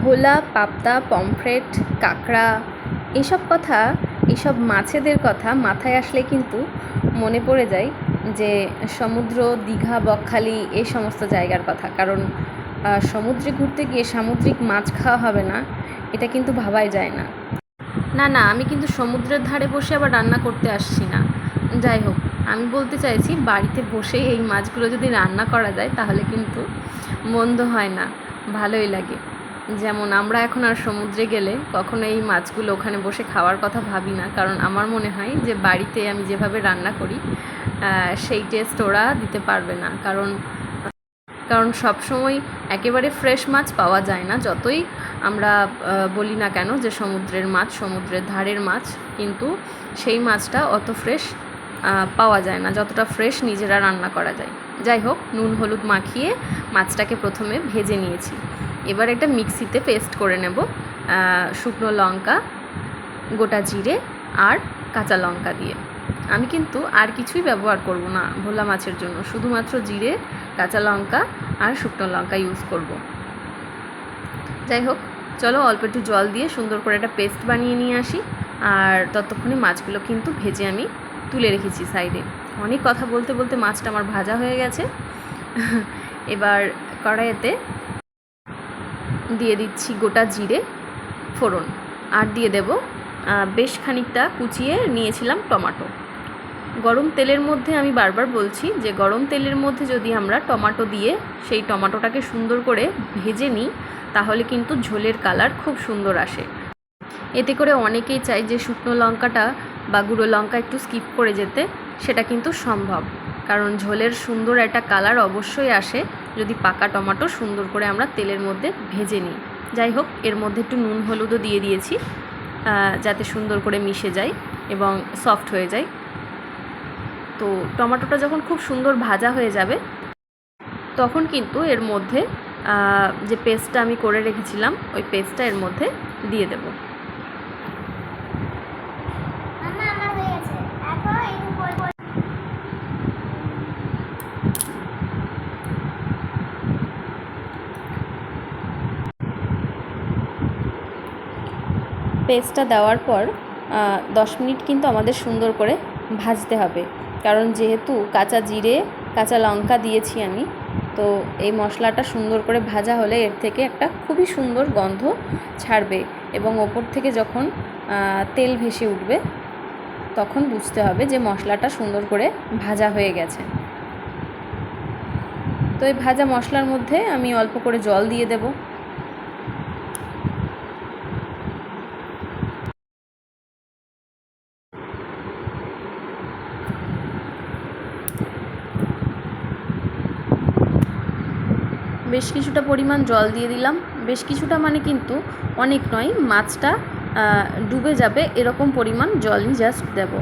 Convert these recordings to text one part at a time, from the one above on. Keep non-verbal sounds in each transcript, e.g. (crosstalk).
ভোলা পাবদা, পমফ্রেট, কাঁকড়া, এসব কথা, এসব মাছেদের কথা মাথায় আসলে কিন্তু মনে পড়ে যায় যে সমুদ্র, দীঘা, বকখালি এই সমস্ত জায়গার কথা। কারণ সমুদ্রে ঘুরতে গিয়ে সামুদ্রিক মাছ খাওয়া হবে না, এটা কিন্তু ভাবাই যায় না। না না, আমি কিন্তু সমুদ্রের ধারে বসে আবার রান্না করতে আসছি না। যাই হোক, আমি বলতে চাইছি বাড়িতে বসে এই মাছগুলো যদি রান্না করা যায় তাহলে কিন্তু মন্দ হয় না, ভালোই লাগে। যেমন আমরা এখন আর সমুদ্রে গেলে কখনো এই মাছগুলো ওখানে বসে খাওয়ার কথা ভাবি না। কারণ আমার মনে হয় যে বাড়িতে আমি যেভাবে রান্না করি সেই টেস্ট ওরা দিতে পারবে না। কারণ কারণ সব সময় একেবারে ফ্রেশ মাছ পাওয়া যায় না। যতই আমরা বলি না কেন যে সমুদ্রের মাছ, সমুদ্রের ধারের মাছ, কিন্তু সেই মাছটা অত ফ্রেশ পাওয়া যায় না। যতটা ফ্রেশ নিজেরা রান্না করা যায়। যাই হোক, নুন, হলুদ মাখিয়ে মাছটাকে প্রথমে ভেজে নিয়েছি। এবার একটা মিক্সিতে পেস্ট করে নেব শুকনো লঙ্কা, গোটা জিরে আর কাঁচা লঙ্কা দিয়ে। আমি কিন্তু আর কিছুই ব্যবহার করব না ভোলা মাছের জন্য, শুধুমাত্র জিরে, কাঁচা লঙ্কা আর শুকনো লঙ্কা ইউজ করব। যাই হোক, চলো অল্প একটু জল দিয়ে সুন্দর করে একটা পেস্ট বানিয়ে নিয়ে আসি, আর ততক্ষণে মাছগুলো কিন্তু ভেজে আমি তুলে রেখেছি সাইডে। অনেক কথা বলতে বলতে মাছটা আমার ভাজা হয়ে গেছে। (laughs) এবার কড়াইতে দিয়ে দিচ্ছি গোটা জিরে, ফোড়ন। আর দিয়ে দেব বেশ খানিকটা কুচিয়ে নিয়েছিলাম টমাটো। গরম তেলের মধ্যে আমি বারবার বলছি যে গরম তেলের মধ্যে যদি আমরা টমাটো দিয়ে সেই টমাটোটাকে সুন্দর করে ভেজে নিই, তাহলে কিন্তু ঝোলের কালার খুব সুন্দর আসে। এতে করে অনেকেই চায় যে শুকনো লঙ্কাটা বা গুঁড়ো লঙ্কা একটু স্কিপ করে যেতে, সেটা কিন্তু সম্ভব। কারণ ঝোলের সুন্দর একটা কালার অবশ্যই আসে যদি পাকা টমাটো সুন্দর করে আমরা তেলের মধ্যে ভেজে নিই। যাই হোক, এর মধ্যে একটু নুন হলুদও দিয়ে দিয়েছি যাতে সুন্দর করে মিশে যায় এবং সফট হয়ে যায়। তো টমাটোটা যখন খুব সুন্দর ভাজা হয়ে যাবে, তখন কিন্তু এর মধ্যে যে পেস্টটা আমি করে রেখেছিলাম, ওই পেস্টটা এর মধ্যে দিয়ে দেব মামা আমার হয়ে গেছে তারপর এর উপর পেস্টটা দেওয়ার পর দশ মিনিট কিন্তু আমাদের সুন্দর করে ভাজতে হবে। কারণ যেহেতু কাঁচা জিরে, কাঁচা লঙ্কা দিয়েছি আমি, তো এই মশলাটা সুন্দর করে ভাজা হলে এর থেকে একটা খুবই সুন্দর গন্ধ ছাড়বে এবং ওপর থেকে যখন তেল ভেসে উঠবে, তখন বুঝতে হবে যে মশলাটা সুন্দর করে ভাজা হয়ে গেছে। তো এই ভাজা মশলার মধ্যে আমি অল্প করে জল দিয়ে দেবো। বেশ কিছুটা পরিমাণ জল দিয়ে দিলাম। বেশ কিছুটা মানে কিন্তু অনেক নয়, মাছটা ডুবে যাবে এরকম পরিমাণ জলই জাস্ট দেব।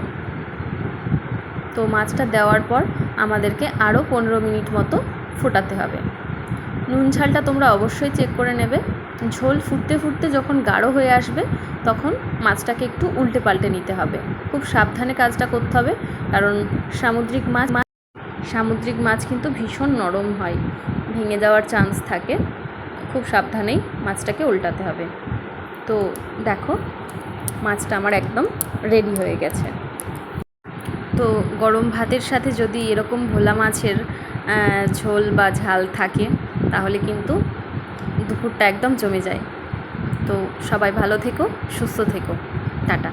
তো মাছটা দেওয়ার পর আমাদেরকে আরও পনেরো মিনিট মতো ফোটাতে হবে। নুন ঝালটা তোমরা অবশ্যই চেক করে নেবে। ঝোল ফুটতে ফুটতে যখন গাঢ় হয়ে আসবে, তখন মাছটাকে একটু উল্টে পাল্টে নিতে হবে। খুব সাবধানে কাজটা করতে হবে, কারণ সামুদ্রিক মাছ সামুদ্রিক মাছ কিন্তু ভীষণ নরম হয়। ভেঙে যাওয়ার চান্স থাকে, খুব সাবধানেই মাছটাকে উল্টাতে হবে। তো দেখো, মাছটা আমার একদম রেডি হয়ে গেছে। তো গরম ভাতের সাথে যদি এরকম ভোলা মাছের ঝোল বা ঝাল থাকে, তাহলে কিন্তু দুপুরটা একদম জমে যায়। তো সবাই ভালো থেকো, সুস্থ থেকো। টাটা।